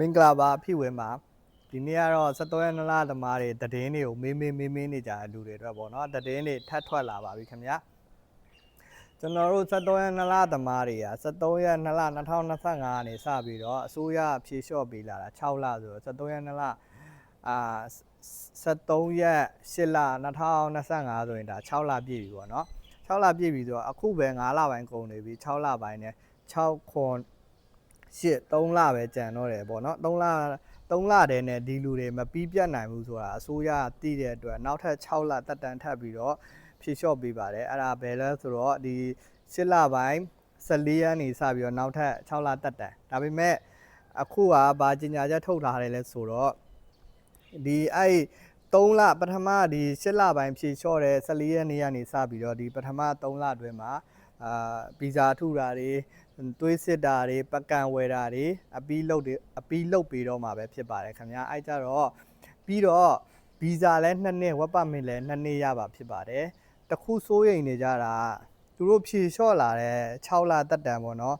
မင်္ဂလာပါဖိဝင်ပါဒီနေ့ကတော့73ရက်နလသမားတွေတည်င်းတွေကိုမေးမေးမေးမေးနေကြတဲ့လူတွေအတွက်ပေါ့နော်တည်င်းတွေထပ်ထွက်လာပါပြီခင်ဗျာကျွန်တော်တို့73ရက်နလသမားတွေက73ရက်နလ2025ကနေစပြီးတော့အစိုးရဖြေလျှော့ပေးလာတာ6လဆိုတော့73ရက်နလအာ73ရက်8လ2025ဆိုရင်ဒါ6လပြည့်ပြီပေါ့နော်6လပြည့်ပြီဆိုတော့အခုပဲ9လပိုင်းကုန်နေပြီ6လပိုင်းနဲ့6ခွန် ရှစ်3လပဲကြံတော့တယ်ပေါ့နော်3လ3လတည်းနဲ့ဒီလူတွေမပြီးပြတ်နိုင်ဘူးဆိုတာအစိုးရတည်တဲ့အတွက်နောက်ထပ်6လတက်တန်ထပ်ပြီးတော့ဖြည့်လျှော့ပေးပါတယ်အဲ့ဒါဘယ်လဲဆိုတော့ဒီ6လပိုင်း14ရက်နေစပြီးတော့နောက်ထပ်6လတက်တန်ဒါပေမဲ့အခုကဘာကြီးညာချက်ထုတ်ထားတယ်လဲဆိုတော့ဒီအဲ့3လပထမဒီ6လပိုင်းဖြည့်လျှော့တဲ့14ရက်နေ့ကနေစပြီးတော့ဒီပထမ3လအတွင်းမှာ အာဗီဇာထုတာတွေသွေးစစ်တာတွေပကံဝယ်တာတွေအပီးလုတ်တွေအပီးလုတ်ပြီးတော့မှာပဲဖြစ်ပါတယ်ခင်ဗျာအဲကြတော့ပြီးတော့ဗီဇာလဲ2နှစ်ဝက်ပါမစ်လဲ2နှစ်ရပါဖြစ်ပါတယ်တခုစိုးရိမ်နေကြတာသူတို့ဖြေလျှော့လာတဲ့6လတက်တန်ပေါ့နော်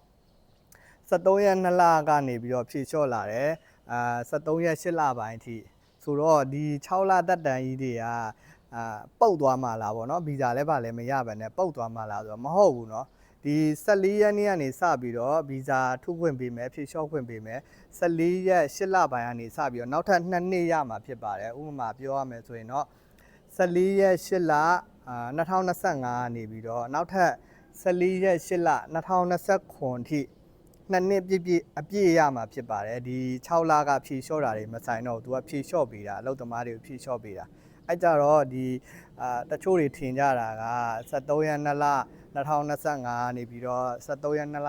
73ရက်2လကနေပြီးတော့ဖြေလျှော့လာတယ်အာ73ရက်8လပိုင်းအထိဆိုတော့ဒီ6လတက်တန်ကြီးတွေက အာပုတ်သွားမှလားပေါ့နော်ဗီဇာလဲပါလဲမရပါနဲ့ပုတ်သွားမှလားဆိုတော့မဟုတ်ဘူးเนาะ ဒီ14ရက်နေ့ကနေစပြီးတော့ဗီဇာထုတ်ခွင့်ပေးမယ်ဖြည့်လျှော့ခွင့်ပေးမယ်14ရက်8လပိုင်းကနေစပြီးတော့နောက်ထပ်2နှစ်ရမှာဖြစ်ပါတယ်ဥပမာပြောရမယ်ဆိုရင်တော့14ရက်8လအာ2025ကနေပြီးတော့နောက်ထပ်14ရက်8လ2029ထိနှစ်နှစ်ပြည့်ပြည့်အပြည့်ရမှာဖြစ်ပါတယ်ဒီ6လကဖြည့်လျှော့တာတွေမဆိုင်တော့ဘူးသူကဖြည့်လျှော့ပေးတာအလုပ်သမားတွေကိုဖြည့်လျှော့ပေးတာ အဲကြတော့ဒီအာတချို့တွေထင်ကြတာက73ရက်2လ2025နေပြီးတော့73ရက်2လ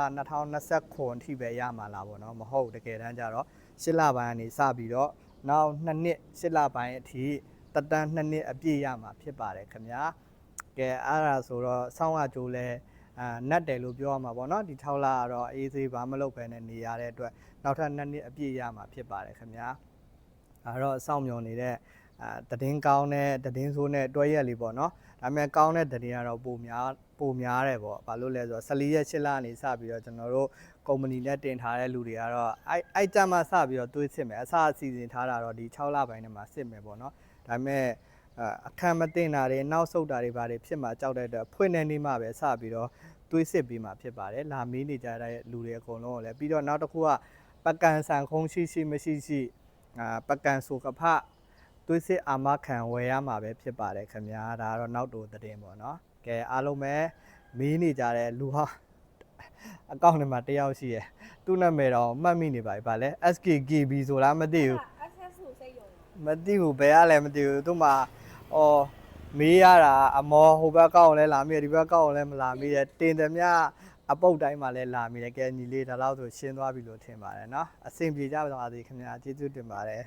2029အထိပဲရမှာလားပေါ့နော်မဟုတ်တကယ်တမ်းကျတော့8လပိုင်းကနေစပြီးတော့နောက်2နှစ်8လပိုင်းအထိတက်တန်း2နှစ်အပြည့်ရမှာဖြစ်ပါတယ်ခင်ဗျာကဲအဲ့ဒါဆိုတော့ဆောင်းရကြိုးလဲအာနတ်တယ်လို့ပြောရမှာပေါ့နော်ဒီ6လကတော့အေးသေးဘာမလုပ်ပဲနဲ့နေရတဲ့အတွက်နောက်ထပ်2နှစ်အပြည့်ရမှာဖြစ်ပါတယ်ခင်ဗျာအဲ့တော့စောင့်မျှော်နေတဲ့ အာတည်င်းကောင်းတဲ့တည်င်းဆိုးနဲ့တွဲရက်လေးပေါ့နော်ဒါပေမဲ့ကောင်းတဲ့တည်င်းကတော့ပုံများပိုများတယ်ပေါ့ဘာလို့လဲဆိုတော့14ရက်8လအနေစပြီးတော့ကျွန်တော်တို့ကုမ္ပဏီနဲ့တင်ထားတဲ့လူတွေကတော့အဲ့အဲ့ကြမှာစပြီးတော့တွေးစစ်မယ်အစအစီအစဉ်ထားတာတော့ဒီ6လပိုင်းထဲမှာစစ်မယ်ပေါ့နော်ဒါပေမဲ့အခမ်းမတင်တာတွေနောက်ဆုတ်တာတွေဘာတွေဖြစ်မှာကြောက်တဲ့အတွက်ဖွင့်နေနေမှပဲစပြီးတော့တွေးစစ်ပြီးမှဖြစ်ပါတယ်လာမေးနေကြတဲ့လူတွေအကုန်လုံးကိုလည်းပြီးတော့နောက်တစ်ခုကပကံဆန်ခုံးရှိရှိမရှိရှိအာပကံဆိုကဖ တွေးစစ်အာမခံဝယ်ရမှာပဲဖြစ်ပါတယ်ခင်ဗျာဒါကတော့နောက်တိုသတင်းပေါ့နော်ကဲအားလုံးပဲ မေးနေကြတဲ့လူဟာအကောင့်ထဲမှာတယောက်ရှိရယ်သူ့နာမည်တော့မှတ်မိနေပါပြီဗာလဲ SKKB ဆိုလားမသိဘူး access ကိုစိတ်ယုံ မသိဘူးဘယ်ကလဲမသိဘူးသူ့မှာအော်မေးရတာအမောဟိုဘက်ကောက်လည်းလာမိတယ်ဒီဘက်ကောက်လည်းမလာမိတယ်တင်တယ်မြအပုတ်တိုင်းမှာလည်းလာမိတယ်ကဲညီလေးဒါတော့ဆိုရှင်းသွားပြီလို့ထင်ပါတယ်เนาะအဆင်ပြေကြပါစေခင်ဗျာကျေးဇူးတင်ပါတယ်